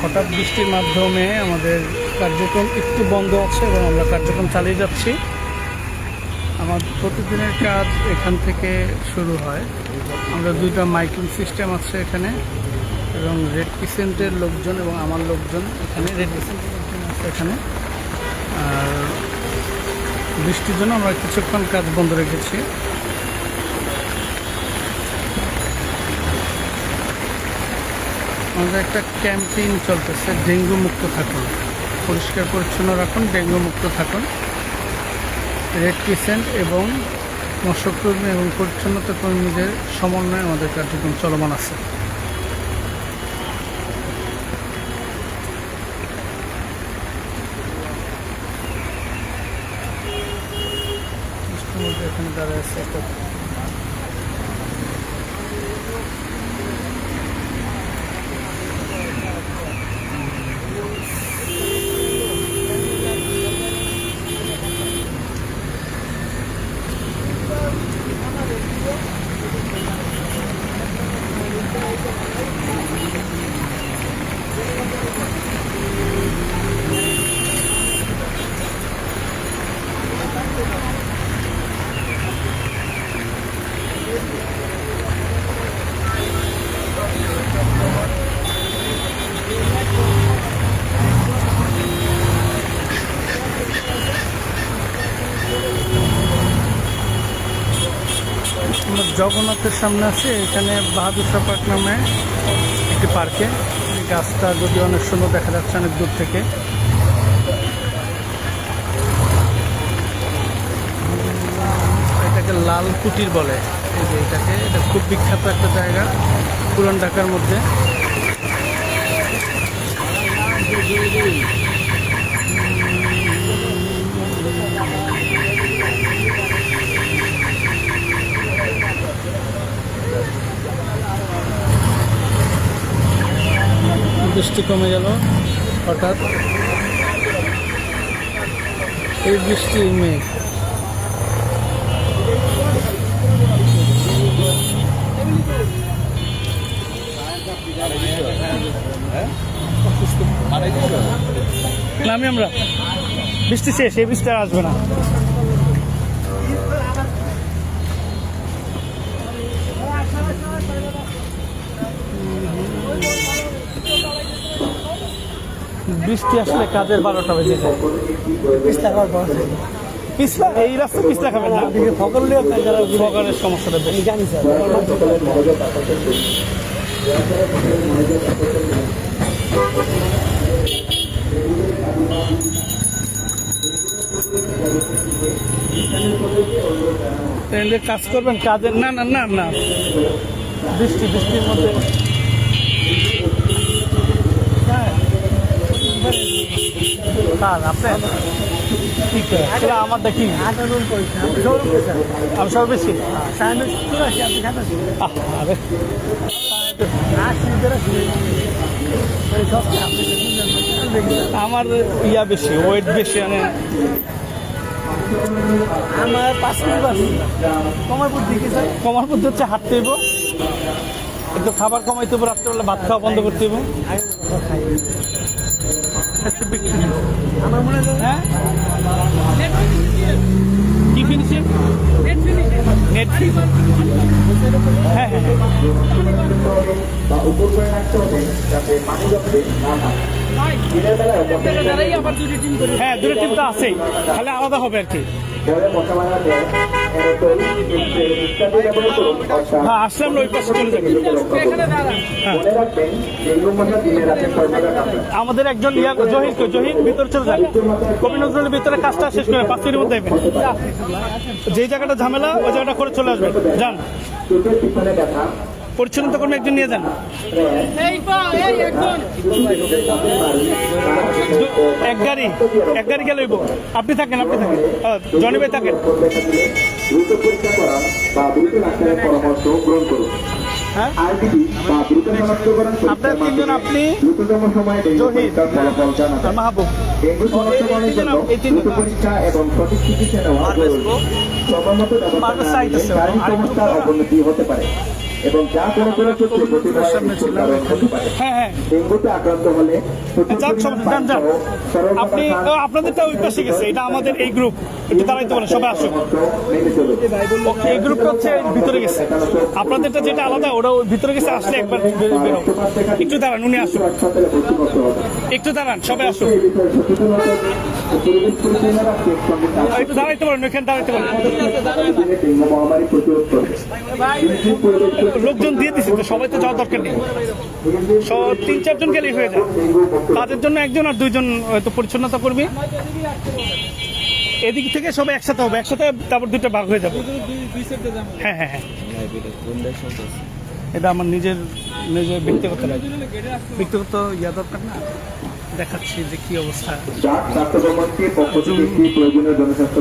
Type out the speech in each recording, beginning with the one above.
হঠাৎ বৃষ্টির মাধ্যমে আমাদের কার্যক্রম একটু বন্ধ আছে এবং আমরা কার্যক্রম চালিয়ে যাচ্ছি। আমার প্রতিদিনের কাজ এখান থেকে শুরু হয়। আমরা দুইটা মাইকিং সিস্টেম আছে এখানে এবং রেড কিসেন্টের লোকজন এবং আমার লোকজন এখানে, রেড কিসেন্টের লোকজন আছে এখানে। আর বৃষ্টির জন্য আমরা কিছুক্ষণ কাজ বন্ধ রেখেছি। আমাদের একটা ক্যাম্পেইন চলতেছে ডেঙ্গু মুক্ত থাকুন। পরিষ্কার পরিচ্ছন্ন রাখুন ডেঙ্গু মুক্ত থাকুন। রেড ক্রিসেন্ট এবং মৎস্যকর্মী এবং পরিচ্ছন্নতা কর্মীদের সমন্বয়ে আমাদের কার্যক্রম চলমান আছে। এখানে দাঁড়ায় আছে জগন্নাথের সামনে আছে, এখানে বাহাদুর শাহ পার্ক নামে একটি পার্কে। গাছটা যদি অনেক সুন্দর দেখা যাচ্ছে অনেক দূর থেকে। এটাকে লাল কুটির বলে। এই যে এটাকে, এটা খুব বিখ্যাত একটা জায়গা, পুরান ঢাকার মধ্যে। বৃষ্টি কমে গেল, হঠাৎ। এই বৃষ্টি মেঘ নামি আমরা। বৃষ্টি শেষ, এই বৃষ্টি আসবে না। বৃষ্টি আসলে কাজের বারোটা বেজে যায়। পিস্তা খাওয়ার পর পিছলা এই রাস্তা পিছলা খাবেন না? সকলে যারা ফকারের সমস্যাটা বেশি। জানি স্যার। কাজ করবেন কাজের না না না না। বৃষ্টি বৃষ্টির মধ্যে হ্যাঁ। কার আপনার ঠিক আছে আমার দেখি আটানুন পয়সা আমি সৌরভ স্যার আমি সব বেশি সামনে চুরাশি আপনি সাতাশি আহ, আরে আশি তেরাশি মানে সব আপনি দেখি। আমার ইয়া বেশি ওয়েট বেশি মানে আমার পাঁচ কেজি পাঁচ কমার বুদ্ধি কি স্যার। কমার মধ্যে হচ্ছে হাঁটতে হইব। একটু খাবার কমাইতে হইব রাত্রেবেলা ভাত খাওয়া বন্ধ করতে হইব। আমি বিক্রি। আমার মনে হ্যাঁ কি? ফিনিশিং নেট হ্যাঁ হ্যাঁ হ্যাঁ। বা উপর করে রাখতে হবে যাতে পানি যাতে না থাকে। দিনের বেলায় যখন হ্যাঁ দুটো টিম তো আছেই। তাহলে আলাদা হবে আর কি। হ্যাঁ ওই পাশে চলে যাব। আমাদের একজন ইয়া জহির ভিতরে চলে যান কবি নজরুলের ভিতরে কাজটা শেষ করে পাঁচ তিনের মধ্যে যে যেই জায়গাটা ঝামেলা ওই জায়গাটা করে চলে আসবেন যান। পিছনে কর্মী একজন নিয়ে যান। এক গাড়ি এক গাড়ি গেলে। আপনি থাকেন আপনি থাকেন। জনি ভাই থাকেন। দ্রুত পরীক্ষা করা বা দ্রুত ডাক্তারের পরামর্শ গ্রহণ করুন। হ্যাঁ? আপনার তিনজন আপনি মাহবুব। এই তিনজন। এবং সঠিক চিকিৎসা নেওয়া বড়। অবনতি হতে পারে। এবং যা কোনো কোনো ক্ষেত্রে পারে। হ্যাঁ হ্যাঁ। ডেঙ্গুতে আক্রান্ত হলে আপনি আপনাদেরটা ওই পাশে গেছে। এটা আমাদের এই গ্রুপ একটু দাঁড়াইতে বলেন সবাই আসুন। ও, এই গ্রুপটা হচ্ছে ভিতরে গেছে। আপনাদেরটা যেটা আলাদা ওটা ভিতরে গেছে আসলে একবার বের- একটু দাঁড়ান উনি আসুন হবে একটু দাঁড়ান সবাই আসুন কাজ একটু দাঁড়াইতে পারেন ওইখানে দাঁড়াইতে পারেন মহামারী প্রতিরোধ পরিচালনা লোকজন দিয়ে দিছি, তো সবাই তো যাওয়ার দরকার নেই। তিন, চারজন গেলেই হয়ে যায়। তাদের জন্য একজন আর দুইজন হয়তো পরিচ্ছন্নতা করবে এদিক থেকে সবাই একসাথে হবে, একসাথে তারপর দুটো ভাগ হয়ে যাবে। হ্যাঁ হ্যাঁ হ্যাঁ। এটা আমার নিজের নিজের ব্যক্তিগত ব্যক্তিগত ইয়া দরকার না। দেখাচ্ছি যে কি অবস্থা। জনস্বাস্থ্য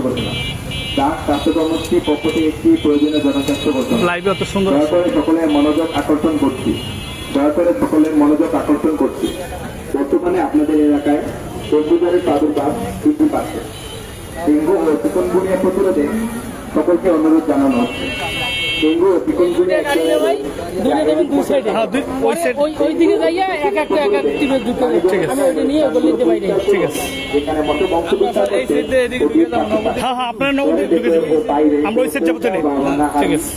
ডাক স্বাস্থ্য কর্মসূচির পক্ষ থেকে একটি প্রয়োজনীয় জনস্বাস্থ্য ঘোষণা লাইভে অত সুন্দর দয়া করে সকলের মনোযোগ আকর্ষণ করছি। দয়া করে সকলের মনোযোগ আকর্ষণ করছি। বর্তমানে আপনাদের এলাকায় ডেঙ্গু প্রাদুর্ভাব বৃদ্ধি পাচ্ছে। ডেঙ্গু ও চিকনগুনিয়া প্রতিরোধে সকলকে অনুরোধ জানানো হচ্ছে। হ্যাঁ করছে, হ্যাঁ হ্যাঁ আপনারা ঢুকে যাবেন। আমরা ওই সাইড যাব তাহলে। ঠিক আছে।